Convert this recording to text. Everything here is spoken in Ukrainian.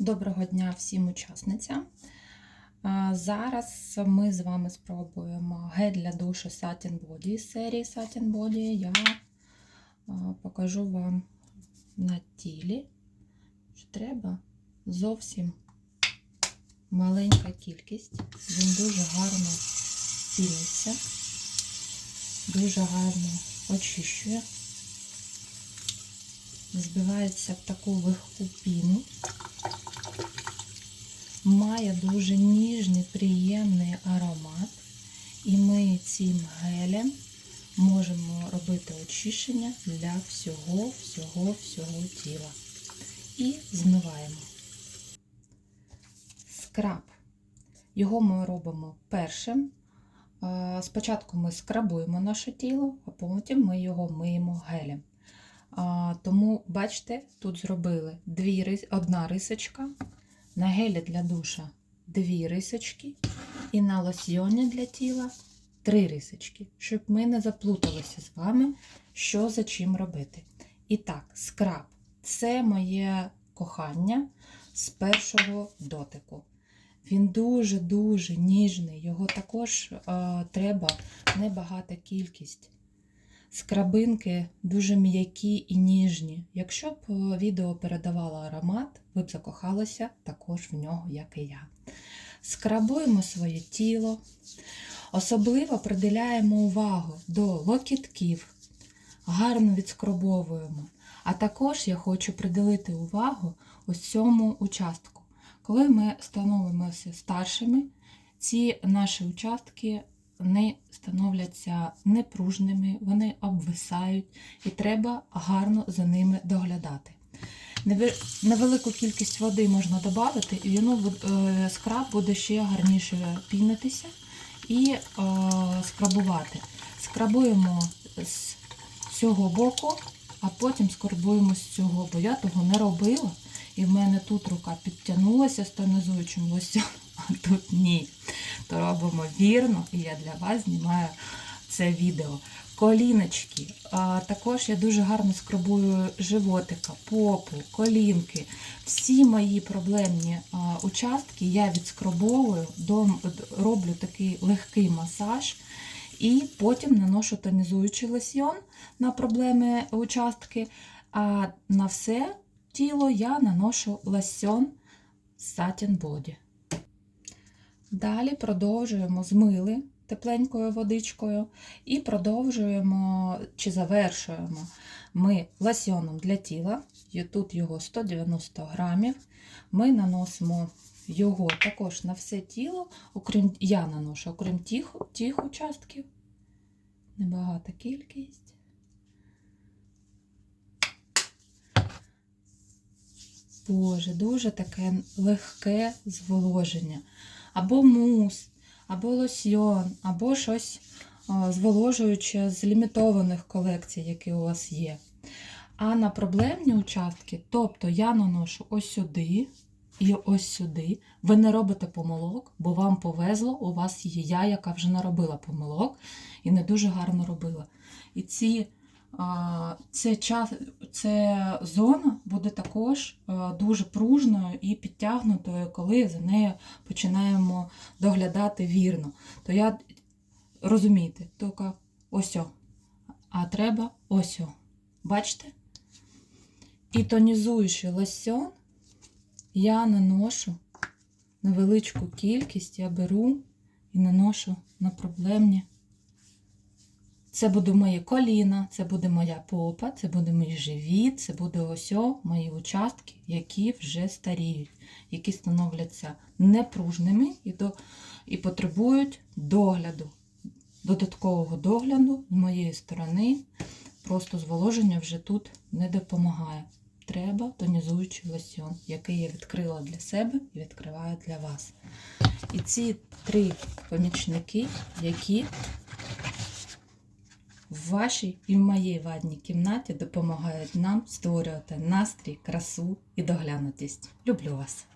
Доброго дня всім учасницям. Зараз ми з вами спробуємо гель для душу Satin Body з серії Satin Body. Я покажу вам на тілі, що треба зовсім маленька кількість. Він дуже гарно піниться, дуже гарно очищує, збивається в таку легку піну має дуже ніжний, приємний аромат, і ми цим гелем можемо робити очищення для всього, всього, всього тіла. І змиваємо. Скраб. Його ми робимо першим. Е, Спочатку ми скрабуємо наше тіло, а потім ми його миємо гелем. Тому, бачите, тут зробили дві, одна рисочка, на гелі для душа дві рисочки, і на лосьйоні для тіла три рисочки, щоб ми не заплуталися з вами, що за чим робити. І так, скраб це моє кохання з першого дотику. Він дуже-дуже ніжний, його також е, треба небагата кількість. Скрабинки дуже м'які і ніжні. Якщо б е, відео передавало аромат, ви б закохалися також в нього, як і я. Скрабуємо своє тіло, особливо приділяємо увагу до локітків, гарно відскробовуємо. А також я хочу приділити увагу ось цьому участку. Коли ми становимося старшими, ці наші участки вони становляться непружними, вони обвисають, і треба гарно за ними доглядати. Невелику кількість води можна додати, і воно е, скраб буде ще гарніше пінитися і е, скрабувати. Скрабуємо з цього боку, а потім скрабуємо з цього, бо я того не робила. І в мене тут рука підтягнулася з тонізуючим лосьоном, а тут ні то робимо вірно, і я для вас знімаю це відео. Коліночки. Також я дуже гарно скрабую животика, попу, колінки. Всі мої проблемні участки я відскробовую, роблю такий легкий масаж. І потім наношу тонізуючий лосьйон на проблеми участки. А на все тіло я наношу лосьон Satin Body. Далі продовжуємо змили тепленькою водичкою і продовжуємо чи завершуємо ми лосьоном для тіла. Тут його 190 грамів. Ми наносимо його також на все тіло, окрім я наношу, окрім тих, тих участків. Небагата кількість. Боже, дуже таке легке зволоження або мус, або лосьйон, або щось а, зволожуюче з лімітованих колекцій, які у вас є. А на проблемні участки, тобто я наношу ось сюди і ось сюди. Ви не робите помилок, бо вам повезло, у вас є я, яка вже не робила помилок і не дуже гарно робила. І ці це, час, це зона буде також дуже пружною і підтягнутою, коли за нею починаємо доглядати вірно. То я розумієте, тільки ось. о. А треба ось. о. Бачите? І тонізуючи лосьон, я наношу невеличку кількість, я беру і наношу на проблемні. Це буде моє коліна, це буде моя попа, це буде мій живіт, це буде ось мої участки, які вже старіють, які становляться непружними і, до, і потребують догляду, додаткового догляду з моєї сторони. Просто зволоження вже тут не допомагає. Треба тонізуючий лосьон, який я відкрила для себе і відкриваю для вас. І ці три помічники, які в вашій і в моїй ванній кімнаті допомагають нам створювати настрій, красу і доглянутість. Люблю вас!